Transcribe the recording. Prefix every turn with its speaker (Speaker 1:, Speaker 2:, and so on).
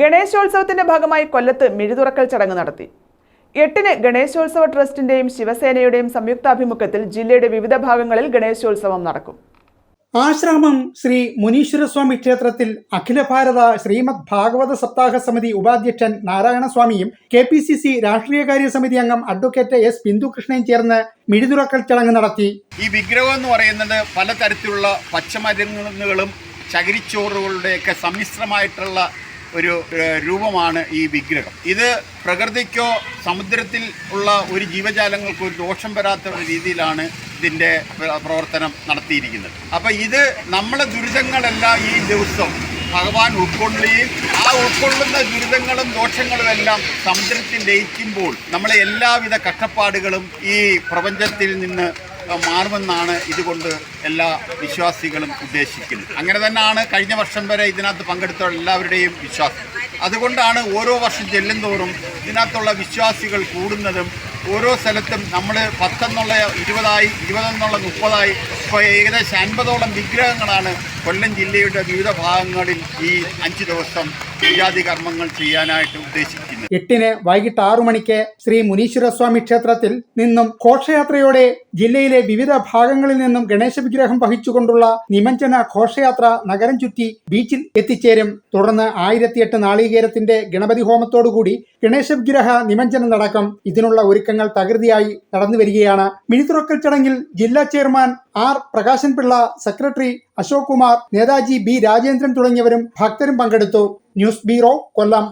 Speaker 1: ഗണേശോത്സവത്തിന്റെ ഭാഗമായി കൊല്ലത്ത് മിഴിതുറക്കൽ ചടങ്ങ് നടത്തി. എട്ടിന് ഗണേശോത്സവ ട്രസ്റ്റിന്റെയും ശിവസേനയുടെയും സംയുക്താഭിമുഖ്യത്തിൽ ജില്ലയുടെ വിവിധ ഭാഗങ്ങളിൽ ഗണേശോത്സവം നടക്കും.
Speaker 2: ആശ്രമം ശ്രീ മുനീശ്വരസ്വാമി ക്ഷേത്രത്തിൽ അഖില ഭാരത ശ്രീമദ് ഭാഗവത സപ്താഹ സമിതി ഉപാധ്യക്ഷൻ നാരായണസ്വാമിയും കെ പി സി സി രാഷ്ട്രീയകാര്യ സമിതി അംഗം അഡ്വക്കേറ്റ് എസ് ബിന്ദുകൃഷ്ണയും ചേർന്ന് മിഴിതുറക്കൽ ചടങ്ങ് നടത്തി.
Speaker 3: ഈ വിഗ്രഹം എന്ന് പറയുന്നത് പലതരത്തിലുള്ള പച്ചമരുന്നുകളും ചകിരിച്ചോറുകളുടെയൊക്കെ സമ്മിശ്രമായിട്ടുള്ള ഒരു രൂപമാണ് ഈ വിഗ്രഹം. ഇത് പ്രകൃതിക്കോ സമുദ്രത്തിൽ ഉള്ള ഒരു ജീവജാലങ്ങൾക്കോ ഒരു ദോഷം വരാത്ത രീതിയിലാണ് ഇതിന്റെ പ്രവർത്തനം നടത്തിയിരിക്കുന്നത്. അപ്പോൾ ഇത് നമ്മളെ ദുരിതങ്ങളെല്ലാം ഈ ദിവസം. ഭഗവാൻ ഉൾക്കൊള്ളുകയും ആ ഉൾക്കൊള്ളുന്ന ദുരിതങ്ങളും ദോഷങ്ങളും എല്ലാം സമുദ്രത്തിൽ ലയിക്കുമ്പോൾ നമ്മളെ എല്ലാവിധ കഷ്ടപ്പാടുകളും ഈ പ്രപഞ്ചത്തിൽ നിന്ന് മാറുമെന്നാണ് ഇതുകൊണ്ട് എല്ലാ വിശ്വാസികളും ഉദ്ദേശിക്കുന്നത്. അങ്ങനെ തന്നെയാണ് കഴിഞ്ഞ വർഷം വരെ ഇതിനകത്ത് പങ്കെടുത്ത എല്ലാവരുടെയും വിശ്വാസം. അതുകൊണ്ടാണ് ഓരോ വർഷം ചെല്ലുന്തോറും ഇതിനകത്തുള്ള വിശ്വാസികൾ കൂടുന്നതും ഓരോ സ്ഥലത്തും നമ്മൾ പത്തെന്നുള്ള ഇരുപതായി ഇരുപതെന്നുള്ള മുപ്പതായി ഇപ്പോൾ ഏകദേശം അൻപതോളം വിഗ്രഹങ്ങളാണ് കൊല്ലം ജില്ലയുടെ വിവിധ ഭാഗങ്ങളിൽ ഈ അഞ്ച് ദിവസം പൂജാതി കർമ്മങ്ങൾ ചെയ്യാനായിട്ട് ഉദ്ദേശിക്കുന്നത്
Speaker 2: എട്ടിന് വൈകിട്ട് ആറു മണിക്ക് ശ്രീ മുനീശ്വരസ്വാമി ക്ഷേത്രത്തിൽ നിന്നും ഘോഷയാത്രയോടെ ജില്ലയിലെ വിവിധ ഭാഗങ്ങളിൽ നിന്നും ഗണേശ വിഗ്രഹം വഹിച്ചുകൊണ്ടുള്ള നിമഞ്ജന ഘോഷയാത്ര നഗരം ചുറ്റി ബീച്ചിൽ എത്തിച്ചേരും. തുടർന്ന് ആയിരത്തിയെട്ട് നാളികേരത്തിന്റെ ഗണപതി ഹോമത്തോടുകൂടി ഗണേശ വിഗ്രഹ നിമഞ്ജനം നടക്കും. ഇതിനുള്ള ഒരുക്കങ്ങൾ തകൃതിയായി നടന്നു വരികയാണ് മിനിതുറക്കൽ ചടങ്ങിൽ ജില്ലാ chairman R Prakashan Pillai secretary Ashok Kumar Netaji B Rajendran തുടങ്ങിയവരും ഭക്തരും പങ്കെടുത്തു. News bureau Kollam.